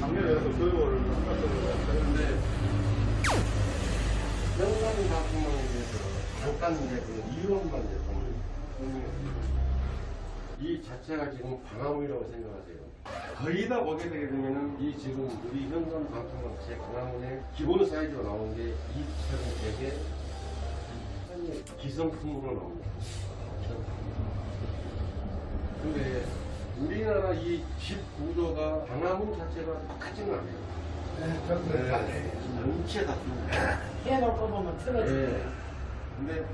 작년에도 교육을 했는데 영상 방송망에 대해서 잠깐 이제 그 이론만 이제. 이 자체가 지금 방화문이라고 생각하세요. 거의 다 보게 되게 되면은 이 지금 우리 현관 방송망 제 방화문의 기본 사이즈가 나오는 게 2,100에 기성품으로 나옵니다. 근데 우리나라 이 집 구조가 방화문 자체가 똑같지는 않아요. 네, 전부 다 네. 전체 다 듭니다. 해놓고 보면 틀어져. 네. 근데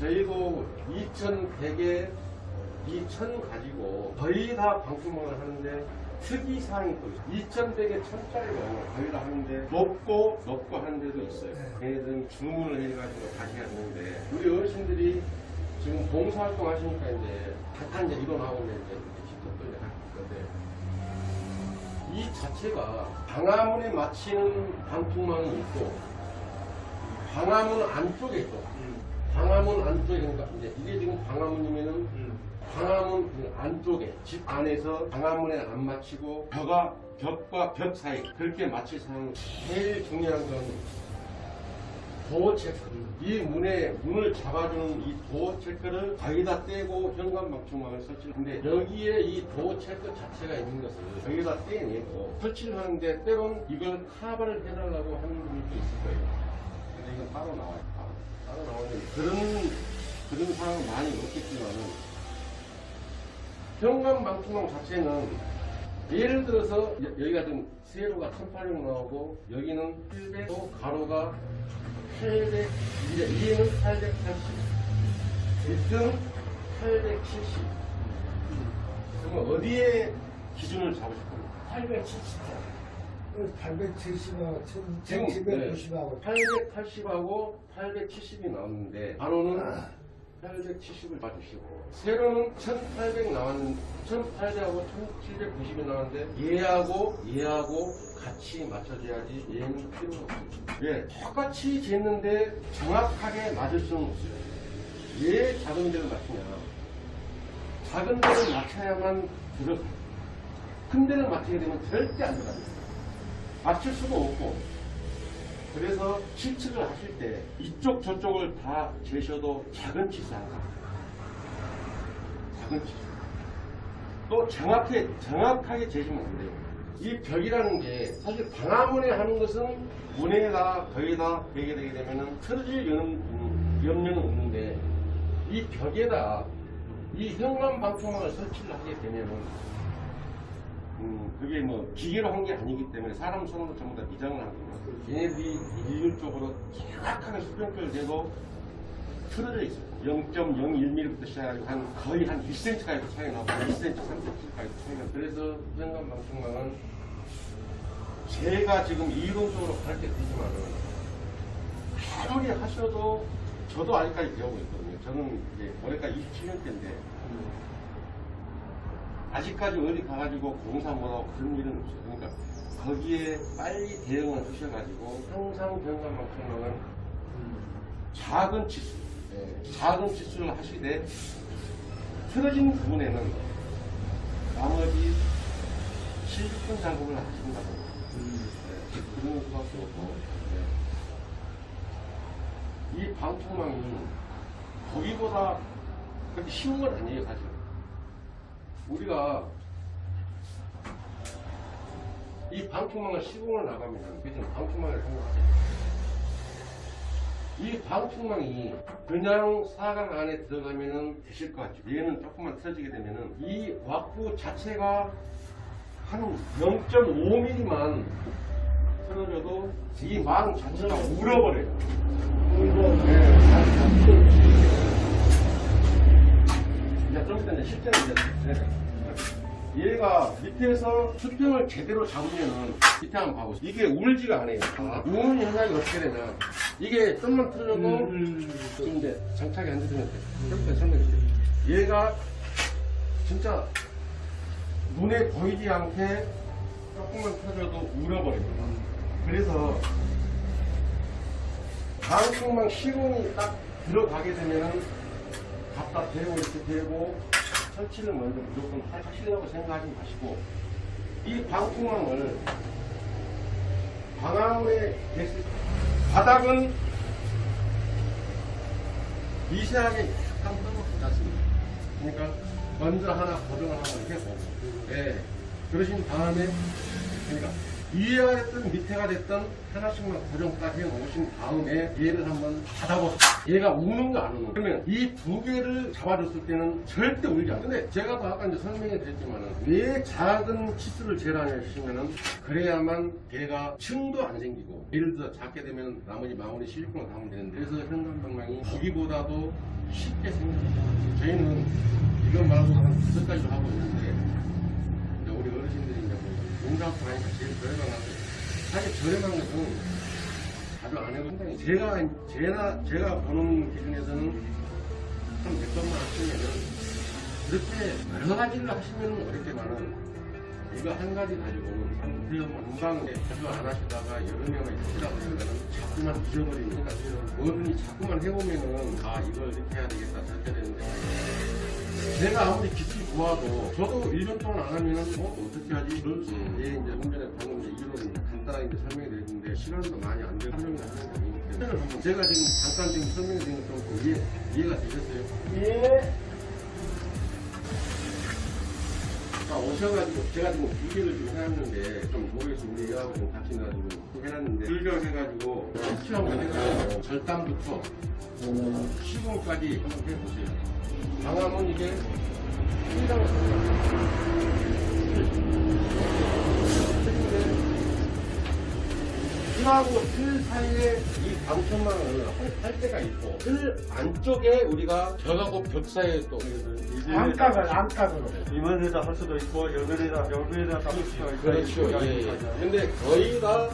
저희도 2,100에 2,000 가지고 거의 다 방수망을 하는데 특이사항이 또 있어요. 2,100에 1,000짜리가 거의 다 하는데 높고 높고 하는 데도 있어요. 걔네들은 주문을 해가지고 다시 하는데 우리 어르신들이 지금 봉사활동 하시니까 이제 잠깐 이제 일어나고 이제 할 건데 이 자체가 방화문에 맞히는 방풍망이 있고 방화문 안쪽에 있고 방화문 안쪽에 그러니까 이제 이게 지금 방화문이면은 방화문 그 안쪽에 집 안에서 방화문에 안 맞히고 벽과 벽과 벽 사이 그렇게 맞힐 상황 제일 중요한 건 도어 체크. 이 문에 문을 잡아주는 이 도어 체크를 거기다 떼고 현관 방충망을 설치를 근데 여기에 이 도어 체크 자체가 있는 것을 여기다 떼내고 설치를 하는데 때론 이걸 카바를 해달라고 하는 분들도 있을 거예요. 근데 이건 따로 나와요. 따로, 따로 나오는 그런 그런 상황 많이 없겠지만은 현관 방충망 자체는 예를 들어서 여- 여기가 지금 세로가 1800 나오고 여기는 700, 또 가로가 800, 이제 얘는 880, 1등 870. 그러면 어디에 기준을 잡으실 겁니까? 870호. 870하고 지금 1790하고 880하고 870이 나왔는데 가로는 870을 봐주시고 세로는 1800 나왔는데 1800하고 1790이 나왔는데 얘하고 얘하고 같이 맞춰줘야지 얘는 필요가 없어요. 예, 똑같이 쟀는데 정확하게 맞을 수는 없어요. 왜 작은 데를 맞추냐? 작은 데를 맞춰야만 들어가요. 큰 데를 맞추게 되면 절대 안 들어갑니다. 맞출 수가 없고 그래서 실측을 하실 때 이쪽 저쪽을 다 재셔도 작은 항상 작은 치수 또 정확하게 정확하게 재시면 안 돼요. 이 벽이라는 게 사실 방화문에 하는 것은 문에다 벽에다 베게 되게 되면은 틀어질 염- 염려는 없는데 이 벽에다 이 현관 방충망을 설치를 하게 되면은 음, 그게 뭐 기계로 한 게 아니기 때문에 사람 손으로 전부 다 미장을 한 겁니다. 얘네들이 일률적으로 정확하게 수평표를 대고 틀어져 있어요. 0.01mm부터 시작해서 한 거의 한 1cm까지도 차이 나고 1cm, 3cm까지도 차이가 그래서 현관 방충망은 제가 지금 이론적으로 가르쳐 드리지만은 아무리 하셔도 저도 아직까지 배우고 있거든요. 저는 이제 올해가 27년째인데 아직까지 어디 가가지고 공사 못하고 그런 일은 없어요. 그러니까 거기에 빨리 대응을 하셔가지고 항상 방송은 작은 치수, 예, 작은 치수를 하시되 틀어진 부분에는 나머지 70분 작업을 하신다고 예, 그런 수밖에 없고 예. 이 방충망이 거기보다 그렇게 쉬운 건 아니에요 사실 우리가 이 방충망을 시공을 나가면 그죠 방충망을 생각하세요. 이 방충망이 그냥 사각 안에 들어가면은 되실 것 같죠. 얘는 조금만 틀어지게 되면은 이 왁구 자체가 한 0.5mm만 틀어져도 이 망 자체가 울어버려요. 이 이제 실제로 이제 네. 얘가 밑에서 수평을 제대로 잡으면은 밑에 한번 봐보세요. 이게 울지가 않아요. 우는 현상이 어떻게 되냐. 이게 좀만 틀어져도 지금 이제 장착이 안 되면 돼. 좀 이따 설명해 드릴게요. 얘가 진짜 눈에 보이지 않게 조금만 틀어져도 울어버립니다. 그래서 방충망 시공이 딱 들어가게 되면은 갖다 대고 이렇게 대고 설치를 먼저 무조건 하시려고 생각하지 마시고 이 방풍망을 방화문에 됐을 때 바닥은 미세하게 약간 떠먹지 않습니다. 그러니까 먼저 하나 고정을 한번 해보고 예. 그러신 다음에 그러니까 위에가 됐든 밑에가 됐든 하나씩만 고정 딱 해놓으신 다음에 얘를 한번 닫아보세요. 얘가 우는 거안 우는 거. 그러면 이 두 개를 잡아줬을 때는 절대 울지 않아요. 근데 제가 또 아까 이제 설명해 드렸지만은 왜 작은 치수를 재라냐시면은 그래야만 걔가 층도 안 생기고 예를 들어 작게 되면 나머지 마무리 실리콘을 담으면 되는데 그래서 현관방망이 거기보다도 쉽게 생깁니다. 저희는 이것 말고 한 다섯 가지도 하고 있는데 이제 우리 어르신들이 이제 뭐 농사하고 하니까 제일 저렴한 건데 사실 저렴한 것은 자주 안 해도 상당히 제가 제가 제가 보는 기준에서는 한 100번만 하시면은 그렇게 여러 가지를 하시면 어렵지만은 이거 한 가지 가지고는 한 우리가 뭐 금방 이제 자주 안 하시다가 여러 명을 하시다 보면은 자꾸만 잊어버리니까 뭐든지 자꾸만 해보면은 아 이걸 이렇게 해야 되겠다 저렇게 되는데 내가 아무리 기술이 좋아도 저도 1년 동안 안 하면은 어 어떻게 하지? 그럴 수 있는데 이제 좀 전에 방금 이제 이론 간단하게 이제 설명해 드렸는데 시간도 많이 안 돼서 설명을 하는 게 아니기 때문에 제가 지금 잠깐 지금 설명해 드린 것좀 이해, 이해가 되셨어요? 예. 자, 오셔가지고 제가 지금 두 개를 지금 해놨는데 좀 모르겠어요. 우리 애하고 좀 같이 나가지고 해놨는데 불경해가지고 시험을 해가지고 절단부터 시공까지 한번 해보세요. 방함은 이게 한장 틀하고 틀 사이에 이 방천망을 할 때가 있고 틀 안쪽에 우리가 벽하고 벽 사이에 또 안각을 안각으로. 이만에다 할 수도 있고 여기에다 여기에다 할 수도 있고 그렇죠. 예, 예. 근데 거의 다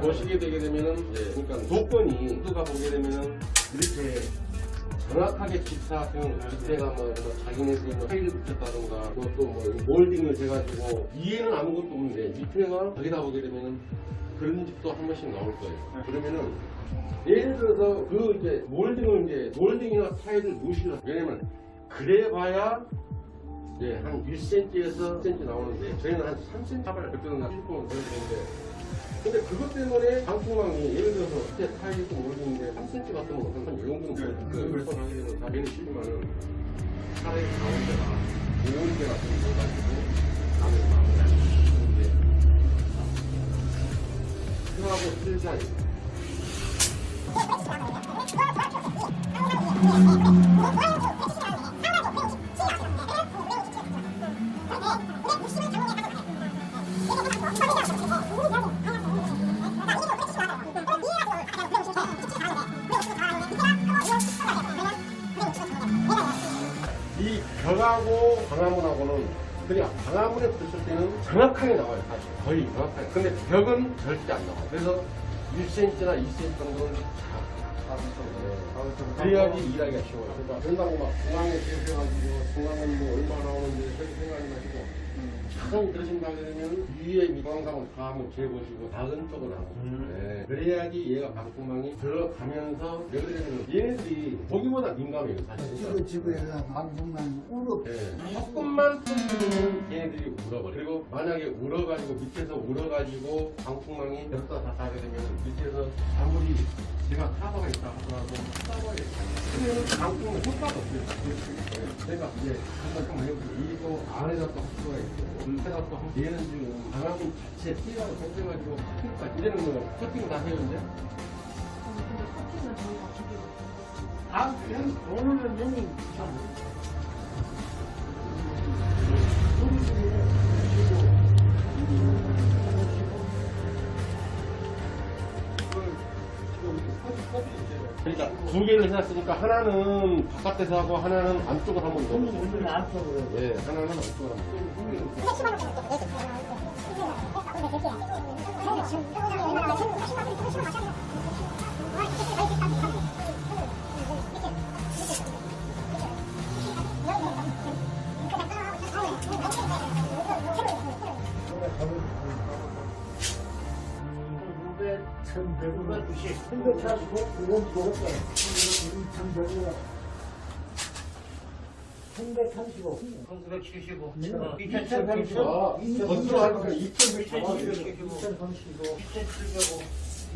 보시게 되게 되면은, 예, 그러니까 조건이, 누가 보게 되면은, 이렇게 정확하게 집사형, 밑에가 뭐, 뭐 자기네들이 뭐 테일 붙였다던가, 그것도 뭐, 몰딩을 해가지고, 위에는 아무것도 없는데, 밑에가 거기다 보게 되면은, 그런 집도 한 번씩 나올 거예요. 그러면은, 예를 들어서, 그 이제, 몰딩을 이제, 몰딩이나 타일을 무시를, 왜냐면, 그래봐야 네, 한 1cm에서 10cm 나오는데 저희는 한 3cm 잡아야 그때는 나 실컷 넣어야 되는데 근데 그것 때문에 방풍망이 예를 들어서 밑에 타일도 모르겠는데 3cm 같은 거 한, 이 정도는 네, 그 네. 물건 하게 되면 다 매일 씹으면은 차라리 가운데가 좋은 데 같은 거 넣어가지고 나를 마무리하는 게 뼈하고 틀 사이 벽하고 방화문하고는 그냥 방화문에 붙였을 때는 정확하게 나와요 사실. 거의 정확하게. 근데 벽은 절대 안 나와요. 그래서 1cm나 2cm 정도는 자 그래야지 일하기가 쉬워요. 그러니까 된다고 막 중앙에 계셔가지고 중앙은 뭐 얼마 나오는지 그렇게 생각이 나시고 가장 그러신다 그러면 위에 미광상을 다 한번 재보시고 작은 쪽을 하고 네. 그래야지 얘가 방풍망이 들어가면서 왜 그러냐면 얘네들이 보기보다 민감해요 사실 지금 집에서 방송만 우르. 네. 조금만 터지면 얘네들이 울어버려. 그리고 만약에 울어가지고 밑에서 울어가지고 방풍망이 벽다 다 닿게 되면 밑에서 아무리 제가 카바가 있다 하더라도 카바에 그러면 방풍은 효과가 없어요. 제가 이제 한번 한번 해보고 이거 안에다 또할 수가 있고 한- 얘는 지금 방화문 자체 띠라고 생겨가지고 커팅까지 이제는 뭐 커팅 다 해요 이제. 아, 그냥 오늘은 형님 참. 그러니까 두 개를 해놨으니까 하나는 바깥에서 하고 하나는 안쪽으로 한번 넣어보세요. 음, 음, 예, 하나는 안쪽으로 한번. 넣어보세요. 음, 1,100원. 1,100원 차시고, 이건 먹었어요. 이건 1,100원. 1,135. 1,975. 2,135. 2,135. 건조 하니까 2,135. 2,135. 2,705.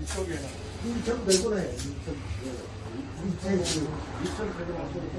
이쪽에는. 2,100원에 2,135. 2,135. 2,135.